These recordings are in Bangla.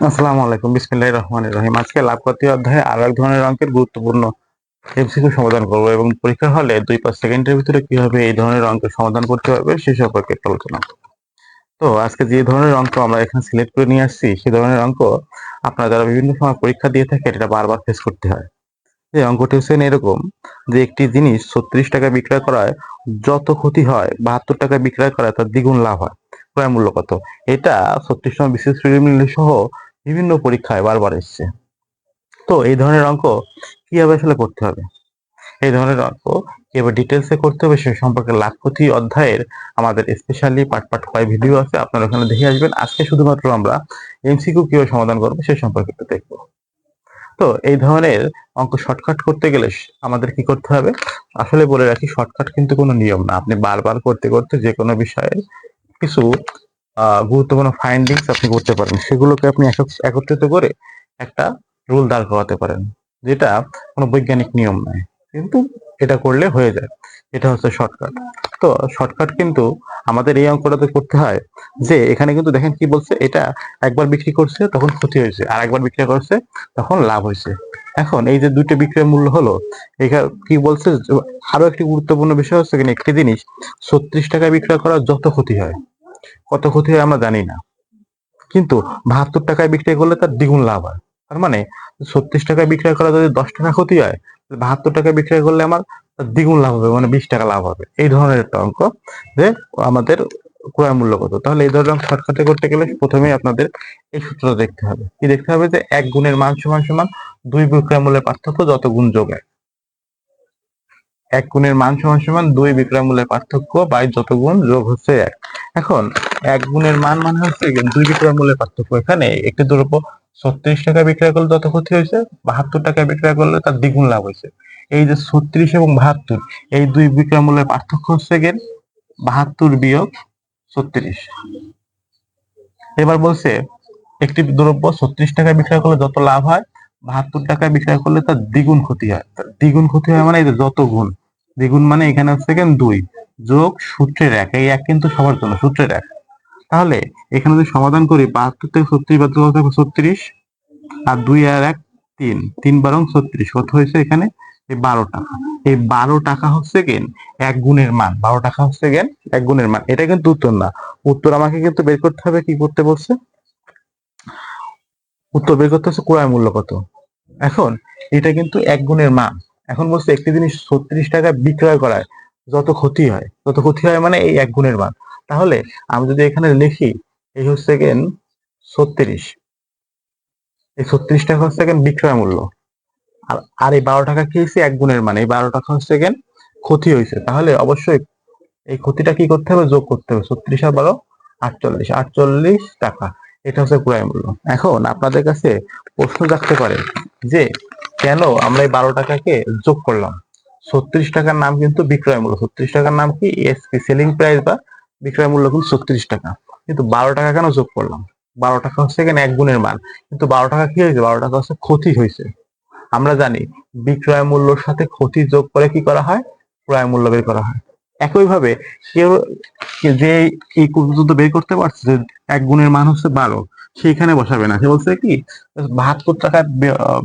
আসসালামু আলাইকুম। বিসমিল্লাহির রহমানির রহিম। আজকে লাভপতি অধ্যায়ে আরও এক ধরনের অঙ্কের গুরুত্বপূর্ণ এমসিকিউ সমাধান করব এবং পরীক্ষার হলে দুই পাঁচ সেকেন্ডের ভিতরে কীভাবে এই ধরনের অঙ্কের সমাধান করতে হবে সে সম্পর্কে একটু আলোচনা। তো আজকে যে ধরনের অঙ্ক আমরা এখানে সিলেক্ট করে নিয়ে আসছি সেই ধরনের অঙ্ক আপনারা যারা বিভিন্ন সময় পরীক্ষা দিয়ে থাকেন, এটা বারবার ফেস করতে হয়। যে অঙ্কটি হচ্ছে এরকম যে একটি জিনিস ছত্রিশ টাকা বিক্রয় করায় যত ক্ষতি হয়, বাহাত্তর টাকা বিক্রয় করায় তার দ্বিগুণ লাভ হয়। ক্রয় মূল্য কত? এটা ছত্রিশ সময় বিশেষ সহ বিভিন্ন পরীক্ষায় বারবার এসছে। তো এই ধরনের অঙ্ক কীভাবে আসলে করতে হবে? এই ধরনের অঙ্ক কীভাবে ডিটেলসে করতে হবে সে সম্পর্কে লাখপতি অধ্যায়ের আমাদের স্পেশালি পার্ট পার্ট কয় ভিডিও আছে, আপনারা ওখানে দেখে আসবেন। আজকে শুধুমাত্র আমরা এমসিকিউ কীভাবে সমাধান করব সে সম্পর্কে একটু দেখব। তো এই ধরনের অঙ্ক শর্টকাট করতে গেলে আমাদের কি করতে হবে? আসলে বলে রাখি শর্টকাট কিন্তু কোনো নিয়ম না। আপনি বারবার করতে করতে যে কোনো বিষয়ে কিছু গুরুত্বপূর্ণ ফাইন্ডিংস আপনি করতে পারেন। সেগুলোকে আপনি এক- একত্রিত করে একটা রুল দাঁড় করাতে পারেন, যেটা কোনো বৈজ্ঞানিক নিয়ম নয়। কিন্তু এটা করলে হয়ে যায়। এটা হচ্ছে শর্টকাট তো শর্টকাট কিন্তু আমাদের এই অঙ্কটাতে করতে হয় যে, এখানে কিন্তু দেখেন কি বলছে, এটা একবার বিক্রি করছে, তখন ক্ষতি হয়েছে। আর একবার বিক্রি করছে, তখন লাভ হয়েছে। এখন এই যে দুইটা বিক্রয় মূল্য হলো এখানে কি বলছে? আরও একটি গুরুত্বপূর্ণ বিষয় হচ্ছে এখানে একটি জিনিস, ছত্রিশ টাকায় বিক্রয় করা যত ক্ষতি হয় কত ক্ষতি হয় আমরা জানি না। কিন্তু বাহাত্তর টাকায় বিক্রি করলে তার দ্বিগুণ লাভ হয়। তার মানে ছত্রিশ টাকায় বিক্রয় করা যদি দশ টাকা ক্ষতি হয় বাহাত্তর টাকায় বিক্রয় করলে আমার দ্বিগুণ লাভ হবে মানে বিশ টাকা লাভ হবে। এই ধরনের একটা অঙ্ক যে আমাদের ক্রয় মূল্য কত। তাহলে এই ধরনের শর্টকাটে করতে গেলে প্রথমেই আপনাদের এই সূত্রটা দেখতে হবে। কি দেখতে হবে যে এক গুণের মান সমান সমান দুই বিক্রয় মূল্যের পার্থক্য যত গুণ যোগ এক। এক গুণের মান সমান সমান দুই বিক্রয় মূল্যের পার্থক্য বাই যত গুণ যোগ হচ্ছে এক। এখন এক গুণের মান মানে হচ্ছে দুই বিক্রয় মূল্যের পার্থক্য। এখানে একটি দ্রব্য ছত্রিশ টাকা বিক্রয় করলে যত ক্ষতি হয়েছে, বাহাত্তর টাকা বিক্রয় করলে তার দ্বিগুণ লাভ হয়েছে। এই যে ছত্রিশ এবং বাহাত্তর, এই দুই বিক্রয় মূল্যের পার্থক্য হচ্ছে গেন বাহাত্তর বিয়োগ ছত্রিশ। এবার বলছে, একটি দ্রব্য ছত্রিশ টাকা বিক্রয় করলে যত লাভ হয়, বাহাত্তর টাকা বিক্রয় করলে তার দ্বিগুণ ক্ষতি হয়। দ্বিগুণ ক্ষতি হয় মানে যত গুণ, দ্বিগুণ মানে এখানে হচ্ছে গেন দুই। যোগ সূত্রের এক, এই এক কিন্তু সবার জন্য সূত্রের এক। তাহলে এখানে যদি সমাধান করি, বাহাত্তর থেকে ছত্রিশ বাদ ছত্রিশ, আর দুই আর এক, তিন। তিন বারং ছত্রিশ। কত হয়েছে এখানে? এই বারো টাকা। এই বারো টাকা হচ্ছে গেন এক গুণের মান। বারো টাকা হচ্ছে গেন এক গুণের মান। এটা কিন্তু উত্তর না। উত্তর আমাকে কিন্তু বের করতে হবে, কি করতে বলছে? উত্তর বের করতে হচ্ছে ক্রয় মূল্য কত। এখন এটা কিন্তু এক গুণের মান। এখন বলছে একটি জিনিস ছত্রিশ টাকা বিক্রয় করায়। যত ক্ষতি হয়, যত ক্ষতি হয় মানে এই এক গুণের মান। তাহলে আমি যদি এখানে লিখি, এই হচ্ছে গেন ছত্রিশ। এই ছত্রিশ টাকা হচ্ছে গেন বিক্রয় মূল্য। আর আর এই বারো টাকা কি হয়েছে? এক গুণের মানে। এই বারো টাকা হচ্ছে গেন ক্ষতি হয়েছে। তাহলে অবশ্যই এই ক্ষতিটা কি করতে হবে? যোগ করতে হবে। ছত্রিশ আর বারো, আটচল্লিশ। আটচল্লিশ টাকা। এটা হচ্ছে ক্রয় মূল্য। এখন আপনাদের কাছে প্রশ্ন থাকতে পারে যে কেন আমরা এই বারো টাকাকে যোগ করলাম? ছত্রিশ টাকার নাম কিন্তু বিক্রয় মূল্য। ছত্রিশ টাকার নাম কি? এসপি সেলিং প্রাইস বা বিক্রয় মূল্য কিন্তু ছত্রিশ টাকা। কিন্তু বারো টাকা কেন যোগ করলাম? বারো টাকা হচ্ছে এখানে এক গুণের মান। কিন্তু বারো টাকা কি হয়েছে? বারো টাকা হচ্ছে ক্ষতি হয়েছে। আমরা জানি বিক্রয় মূল্যর সাথে ক্ষতি যোগ করে কি করা হয়? ক্রয় মূল্য বের করা হয়। একইভাবে কেউ যে এই পর্যন্ত বের করতে পারছে, যে এক গুণের মান হচ্ছে বারো সেইখানে বসাবে না। সে বলছে কি, বাহাত্তর টাকা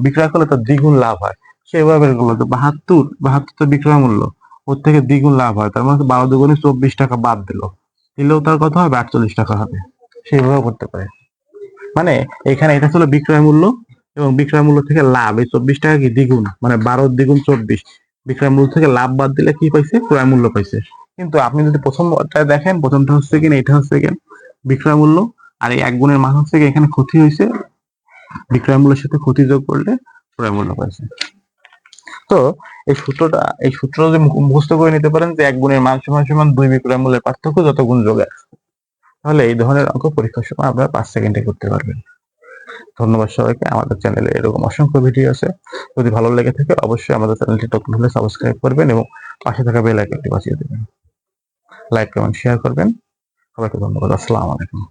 বিক্রয় করলে তার দ্বিগুণ লাভ হয়। সেভাবে বের করল বাহাত্তর বাহাত্তর তো বিক্রয় মূল্য। ওর থেকে দ্বিগুণ লাভ হয়। তার মানে বারো দুগুণে চব্বিশ টাকা বাদ দিল। দিলেও তার কত হবে, আটচল্লিশ টাকা হবে। সেইভাবে করতে পারে। মানে এখানে এটা ছিল বিক্রয় মূল্য এবং বিক্রয় মূল্য থেকে লাভ। এই চব্বিশ টাকা কি দ্বিগুণ? মানে বারো দ্বিগুণ চব্বিশ। বিক্রয় মূল্য থেকে লাভ বাদ দিলে কি পাইছে? ক্রয় মূল্য পাইছে। কিন্তু আপনি যদি প্রথমটা দেখেন, প্রথমটা হচ্ছে কিনা এটা হচ্ছে কিনা বিক্রয় মূল্য। আর এই এক গুণের মান হচ্ছে এখানে ক্ষতি হয়েছে বিক্রয় মূল্যের সাথে ক্ষতি যোগ করলে ক্রয় মূল্য পাইছে। তো এই সূত্রটা, এই সূত্র যদি মুখস্থ করে নিতে পারেন যে এক গুণের মান সমান সমান দুই বিক্রয় মূল্যের পার্থক্য যত গুণ যোগ তাহলে এই ধরনের অঙ্ক পরীক্ষার সময় আপনারা পাঁচ সেকেন্ডে করতে পারবেন। ধন্যবাদ সবাইকে। আমাদের চ্যানেলে এরকম অসংখ্য ভিডিও আছে। যদি ভালো লেগে থাকে, অবশ্যই আমাদের চ্যানেলটি নতুন হলে সাবস্ক্রাইব করবেন এবং পাশে থাকা বেল আইকনটি বাজিয়ে দেবেন। লাইক, কমেন্ট, শেয়ার করবেন। সবাইকে ধন্যবাদ। আসসালামু আলাইকুম।